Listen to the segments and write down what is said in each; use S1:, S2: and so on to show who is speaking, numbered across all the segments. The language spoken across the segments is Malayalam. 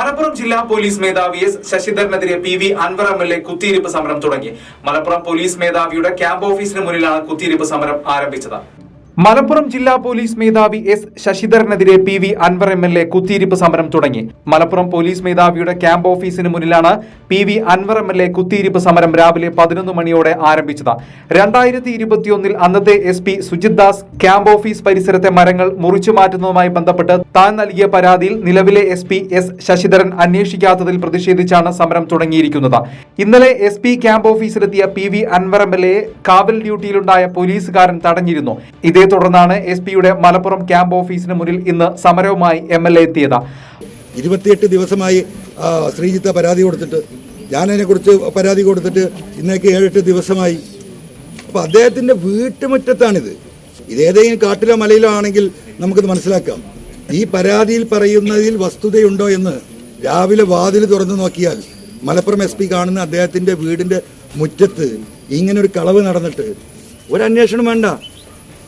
S1: മലപ്പുറം ജില്ലാ പോലീസ് മേധാവി S ശശിധരനെതിരെ P V Anvar M L A കുത്തിയിരിപ്പ് സമരം തുടങ്ങി. മലപ്പുറം പോലീസ് മേധാവിയുടെ ക്യാമ്പ് ഓഫീസിന് മുന്നിലാണ് കുത്തിയിരിപ്പ് സമരം ആരംഭിച്ചത്. മലപ്പുറം ജില്ലാ പോലീസ് മേധാവി S ശശിധരനെതിരെ P V Anvar M L A കുത്തിയിരിപ്പ് സമരം തുടങ്ങി. മലപ്പുറം പോലീസ് മേധാവിയുടെ ക്യാമ്പ് ഓഫീസിന് മുന്നിലാണ് P V Anvar M L A കുത്തിയിരിപ്പ് സമരം രാവിലെ പതിനൊന്ന് മണിയോടെ ആരംഭിച്ചത്. രണ്ടായിരത്തി ഇരുപത്തിയൊന്നിൽ അന്നത്തെ S P Sujith Das camp office പരിസരത്തെ മരങ്ങൾ മുറിച്ചു മാറ്റുന്നതുമായി ബന്ധപ്പെട്ട് താൻ നൽകിയ പരാതിയിൽ നിലവിലെ എസ് പി എസ് ശശിധരൻ അന്വേഷിക്കാത്തതിൽ പ്രതിഷേധിച്ചാണ് സമരം തുടങ്ങിയിരിക്കുന്നത്. ഇന്നലെ S P camp ഓഫീസിലെത്തിയ P V Anvar M L A കാവൽ ഡ്യൂട്ടിയിലുണ്ടായ പോലീസുകാരൻ തടഞ്ഞിരുന്നു. തുടർന്നാണ് എസ് പിയുടെ മലപ്പുറം ക്യാമ്പ് ഓഫീസിന് മുന്നിൽ ഇന്ന് സമരവുമായി എം എൽ എ എത്തിയത്.
S2: ഇരുപത്തിയെട്ട് ദിവസമായി ശ്രീജിത്ത് പരാതി കൊടുത്തിട്ട് ഞാനതിനെക്കുറിച്ച് പരാതി കൊടുത്തിട്ട് ഇന്നേക്ക് ഏഴെട്ട് ദിവസമായി. അപ്പോൾ അദ്ദേഹത്തിന്റെ വീട്ടുമുറ്റത്താണിത്. ഇതേതെങ്കിലും കാട്ടിലോ മലയിലോ ആണെങ്കിൽ നമുക്കത് മനസ്സിലാക്കാം. ഈ പരാതിയിൽ പറയുന്നതിൽ വസ്തുതയുണ്ടോ എന്ന് രാവിലെ വാതിൽ തുറന്നു നോക്കിയാൽ മലപ്പുറം എസ് പി കാണുന്ന അദ്ദേഹത്തിന്റെ വീടിന്റെ മുറ്റത്ത് ഇങ്ങനൊരു കളവ് നടന്നിട്ട് ഒരു അന്വേഷണം വേണ്ട.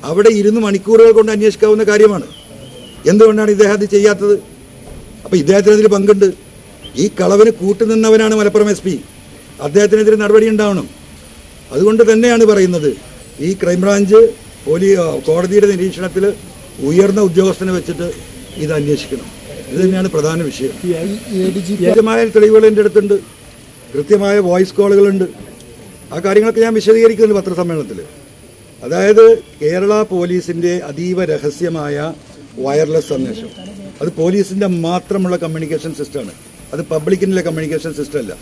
S2: അവിടെ ഇരുന്ന് മണിക്കൂറുകൾ കൊണ്ട് അന്വേഷിക്കാവുന്ന കാര്യമാണ്. എന്തുകൊണ്ടാണ് ഇദ്ദേഹം അത് ചെയ്യാത്തത്? അപ്പോൾ ഇദ്ദേഹത്തിന് അതിൽ പങ്കുണ്ട്. ഈ കളവിന് കൂട്ടുനിന്നവനാണ് മലപ്പുറം എസ് പി. അദ്ദേഹത്തിനെതിരെ നടപടി ഉണ്ടാവണം. അതുകൊണ്ട് തന്നെയാണ് പറയുന്നത് ഈ ക്രൈംബ്രാഞ്ച് പോലീ കോടതിയുടെ നിരീക്ഷണത്തിൽ ഉയർന്ന ഉദ്യോഗസ്ഥനെ വെച്ചിട്ട് ഇത് അന്വേഷിക്കണം. ഇത് തന്നെയാണ് പ്രധാന വിഷയം. കൃത്യമായ തെളിവുകൾ എന്റെ അടുത്തുണ്ട്. കൃത്യമായ വോയിസ് കോളുകളുണ്ട്. ആ കാര്യങ്ങളൊക്കെ ഞാൻ വിശദീകരിക്കുന്നുണ്ട് പത്രസമ്മേളനത്തിൽ അതായത് കേരള പോലീസിന്റെ അതീവ രഹസ്യമായ വയർലെസ് സന്ദേശം അത് പോലീസിന്റെ മാത്രമുള്ള കമ്മ്യൂണിക്കേഷൻ സിസ്റ്റമാണ് അത് പബ്ലിക്കിന്റെ കമ്മ്യൂണിക്കേഷൻ സിസ്റ്റം അല്ല.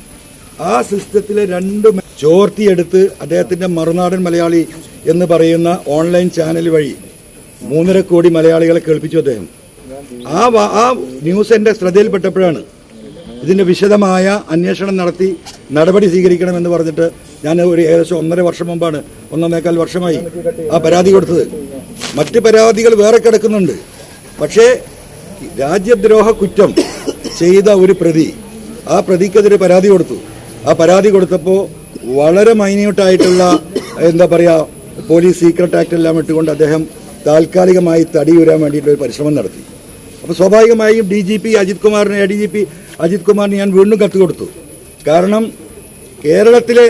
S2: ആ സിസ്റ്റത്തിലെ രണ്ട് ചോർത്തിയെടുത്ത് അദ്ദേഹത്തിന്റെ മറുനാടൻ മലയാളി എന്ന് പറയുന്ന ഓൺലൈൻ ചാനൽ വഴി മൂന്നര കോടി മലയാളികളെ കേൾപ്പിച്ചു അദ്ദേഹം. ആ ആ ന്യൂസ് എന്റെ ശ്രദ്ധയിൽപ്പെട്ടപ്പോഴാണ് ഇതിന്റെ വിശദമായ അന്വേഷണം നടത്തി നടപടി സ്വീകരിക്കണമെന്ന് പറഞ്ഞിട്ട് ഞാൻ ഒരു ഏകദേശം ഒന്നര വർഷം മുമ്പാണ് ഒന്നേക്കാൽ വർഷമായി ആ പരാതി കൊടുത്തത്. മറ്റ് പരാതികൾ വേറെ കിടക്കുന്നുണ്ട്. പക്ഷേ രാജ്യദ്രോഹ കുറ്റം ചെയ്ത ഒരു പ്രതി ആ പ്രതിക്കെതിരെ പരാതി കൊടുത്തു. ആ പരാതി കൊടുത്തപ്പോൾ വളരെ മൈന്യൂട്ടായിട്ടുള്ള എന്താ പറയുക പോലീസ് സീക്രട്ട് ആക്ട് എല്ലാം ഇട്ടുകൊണ്ട് അദ്ദേഹം താൽക്കാലികമായി തടിയുരാൻ വേണ്ടിയിട്ട് ഒരു പരിശ്രമം നടത്തി. അപ്പോൾ സ്വാഭാവികമായും ഡി ജി പി അജിത് കുമാറിന് A D G P Ajith കുമാറിന് ഞാൻ വീണ്ടും കത്ത് കൊടുത്തു. കാരണം കേരളത്തിലെ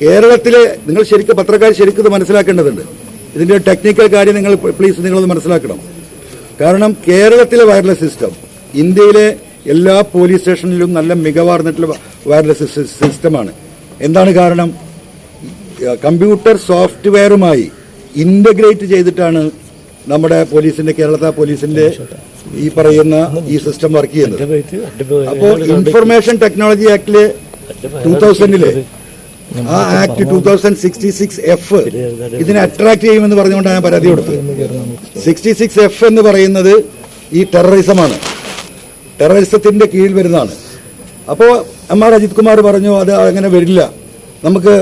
S2: കേരളത്തിലെ നിങ്ങൾ ശരിക്കും പത്രക്കാർ ശരിക്കും മനസ്സിലാക്കേണ്ടതുണ്ട്. ഇതിന്റെ ടെക്നിക്കൽ കാര്യം നിങ്ങൾ പ്ലീസ് നിങ്ങൾ മനസ്സിലാക്കണം. കാരണം കേരളത്തിലെ വയർലെസ് സിസ്റ്റം ഇന്ത്യയിലെ എല്ലാ പോലീസ് സ്റ്റേഷനിലും നല്ല മികവാർന്നിട്ടുള്ള വയർലെസ് സിസ്റ്റമാണ് എന്താണ് കാരണം? കമ്പ്യൂട്ടർ സോഫ്റ്റ്വെയറുമായി ഇന്റഗ്രേറ്റ് ചെയ്തിട്ടാണ് നമ്മുടെ പോലീസിന്റെ കേരളത്തെ പോലീസിന്റെ ഈ പറയുന്ന ഈ സിസ്റ്റം വർക്ക് ചെയ്യുന്നത്. അപ്പോൾ ഇൻഫർമേഷൻ ടെക്നോളജി ആക്ടിൽ ടൂ തൗസൻഡിൽ ആ act two thousand sixty six F ഇതിനെ അട്രാക്ട് ചെയ്യുമെന്ന് പറഞ്ഞുകൊണ്ടാണ് ഞാൻ പരാതി കൊടുത്തത്. സിക്സ്റ്റി സിക്സ് എഫ് എന്ന് പറയുന്നത് ഈ ടെററിസമാണ് ടെററിസത്തിന്റെ കീഴിൽ വരുന്നതാണ്. അപ്പോൾ എം ആർ അജിത് കുമാർ പറഞ്ഞു അത് അങ്ങനെ വരില്ല. നമുക്ക്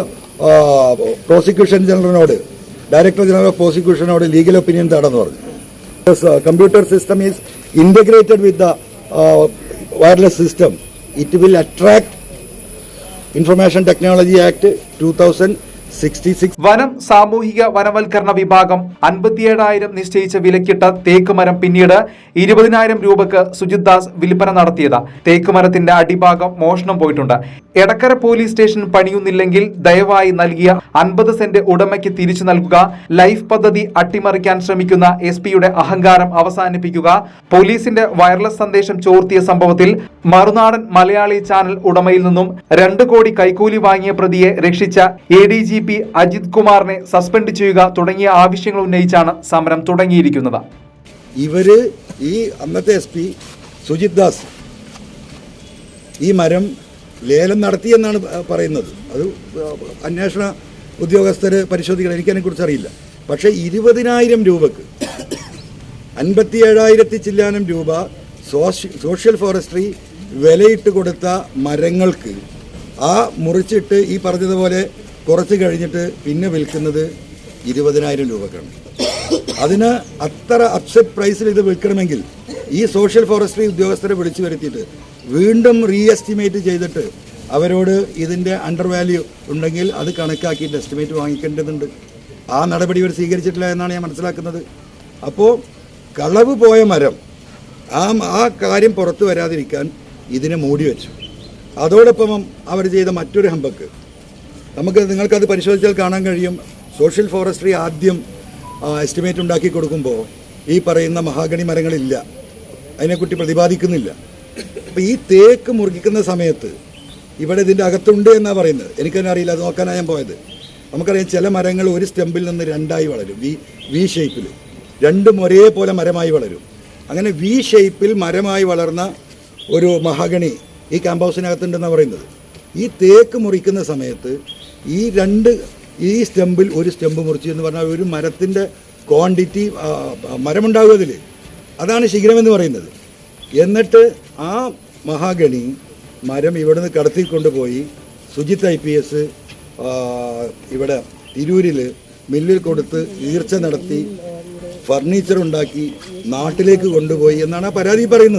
S2: പ്രോസിക്യൂഷൻ ജനറലിനോട് ഡയറക്ടർ ജനറൽ ഓഫ് പ്രോസിക്യൂഷനോട് ലീഗൽ ഒപ്പീനിയൻ തേടാന്ന് പറഞ്ഞു. Computer system is integrated with the wireless system it will attract information technology act two thousand sixty six
S1: വനം സാമൂഹിക വനവൽക്കരണ വിഭാഗം അൻപത്തിയേഴായിരം നിശ്ചയിച്ച വിലക്കിട്ട തേക്ക് മരം പിന്നീട് ഇരുപതിനായിരം രൂപക്ക് സുജിത് ദാസ് വിൽപ്പന നടത്തിയത്. തേക്ക് മരത്തിന്റെ അടിഭാഗം മോഷണം പോയിട്ടുണ്ട്. എടക്കര പോലീസ് സ്റ്റേഷൻ പണിയുന്നില്ലെങ്കിൽ ദയവായി നൽകിയ അൻപത് സെന്റ് ഉടമയ്ക്ക് തിരിച്ചു നൽകുക. ലൈഫ് പദ്ധതി അട്ടിമറിക്കാൻ ശ്രമിക്കുന്ന എസ് പിയുടെ അഹങ്കാരം അവസാനിപ്പിക്കുക. പോലീസിന്റെ വയർലെസ് സന്ദേശം ചോർത്തിയ സംഭവത്തിൽ മറുനാടൻ മലയാളി ചാനൽ ഉടമയിൽ നിന്നും രണ്ട് കോടി കൈക്കൂലി വാങ്ങിയ പ്രതിയെ രക്ഷിച്ച A D G P Ajith കുമാറിനെ സസ്പെൻഡ് ചെയ്യുക തുടങ്ങിയ ആവശ്യങ്ങൾ ഉന്നയിച്ചാണ് സമരം തുടങ്ങിയിരിക്കുന്നത്.
S2: ഇവർ ഈ അന്നത്തെ എസ് പി സുജിത് ദാസ് ഈ മരം ലേലം നടത്തിയെന്നാണ് പറയുന്നത്. അത് അന്വേഷണ ഉദ്യോഗസ്ഥർ പരിശോധിക്കണം. എനിക്കതിനെക്കുറിച്ച് അറിയില്ല. പക്ഷേ ഇരുപതിനായിരം രൂപക്ക് അൻപത്തി ഏഴായിരത്തി ചില്ലാനം രൂപ സോഷ്യ- സോഷ്യൽ ഫോറസ്ട്രി വിലയിട്ട് കൊടുത്ത മരങ്ങൾക്ക് ആ മുറിച്ചിട്ട് ഈ പറഞ്ഞതുപോലെ കുറച്ച് കഴിഞ്ഞിട്ട് പിന്നെ വിൽക്കുന്നത് ഇരുപതിനായിരം രൂപക്കാണ്. അതിന് അത്ര അപ്സെറ്റ് പ്രൈസിൽ ഇത് വിൽക്കണമെങ്കിൽ ഈ സോഷ്യൽ ഫോറസ്ട്രി ഉദ്യോഗസ്ഥരെ വിളിച്ചു വരുത്തിയിട്ട് വീണ്ടും റീ എസ്റ്റിമേറ്റ് ചെയ്തിട്ട് അവരോട് ഇതിന്റെ അണ്ടർ വാല്യൂ ഉണ്ടെങ്കിൽ അത് കണക്കാക്കിയിട്ട് എസ്റ്റിമേറ്റ് വാങ്ങിക്കേണ്ടതുണ്ട്. ആ നടപടി ഇവർ സ്വീകരിച്ചിട്ടില്ല എന്നാണ് ഞാൻ മനസ്സിലാക്കുന്നത്. അപ്പോൾ കളവ് പോയ മരം ആ ആ കാര്യം പുറത്തു വരാതിരിക്കാൻ ഇതിനെ മൂടി വെച്ചു. അതോടൊപ്പം അവർ ചെയ്ത മറ്റൊരു ഹമ്പക്ക് നമുക്ക് നിങ്ങൾക്കത് പരിശോധിച്ചാൽ കാണാൻ കഴിയും. സോഷ്യൽ ഫോറസ്ട്രി ആദ്യം എസ്റ്റിമേറ്റ് ഉണ്ടാക്കി കൊടുക്കുമ്പോൾ ഈ പറയുന്ന മഹാഗണി മരങ്ങളില്ല. അതിനെക്കുറിച്ച് പ്രതിപാദിക്കുന്നില്ല. അപ്പോൾ ഈ തേക്ക് മുറിക്കുന്ന സമയത്ത് ഇവിടെ ഇതിന്റെ അകത്തുണ്ട് എന്നാണ് പറയുന്നത്. എനിക്കതിനെ അറിയില്ല. അത് നോക്കാനാണ് ഞാൻ പോയത്. നമുക്കറിയാം ചില മരങ്ങൾ ഒരു സ്റ്റെമ്പിൽ നിന്ന് രണ്ടായി വളരും. വി വി ഷേപ്പിൽ. രണ്ടും ഒരേപോലെ മരമായി വളരും. അങ്ങനെ വി ഷേപ്പിൽ മരമായി വളർന്ന ഒരു മഹാഗണി ഈ ക്യാമ്പ് ഹൗസിനകത്തുണ്ടെന്നാണ് പറയുന്നത്. ഈ തേക്ക് മുറിക്കുന്ന സമയത്ത് ഈ രണ്ട് ഈ സ്റ്റെമ്പിൽ ഒരു സ്റ്റെമ്പ് മുറിച്ചു എന്ന് പറഞ്ഞാൽ ഒരു മരത്തിന്റെ ക്വാണ്ടിറ്റി മരമുണ്ടാകും അതിൽ അതാണ് ശിഖരമെന്ന് പറയുന്നത്. എന്നിട്ട് ആ മഹാഗണി മരം ഇവിടുന്ന് കടത്തിക്കൊണ്ടുപോയി സുജിത്ത് ഐ പി എസ് ഇവിടെ തിരൂരിൽ മില്ലിൽ കൊടുത്ത് ഈർച്ച നടത്തി ഫർണിച്ചർ ഉണ്ടാക്കി നാട്ടിലേക്ക് കൊണ്ടുപോയി എന്നാണ് ആ പരാതി പറയുന്നത്.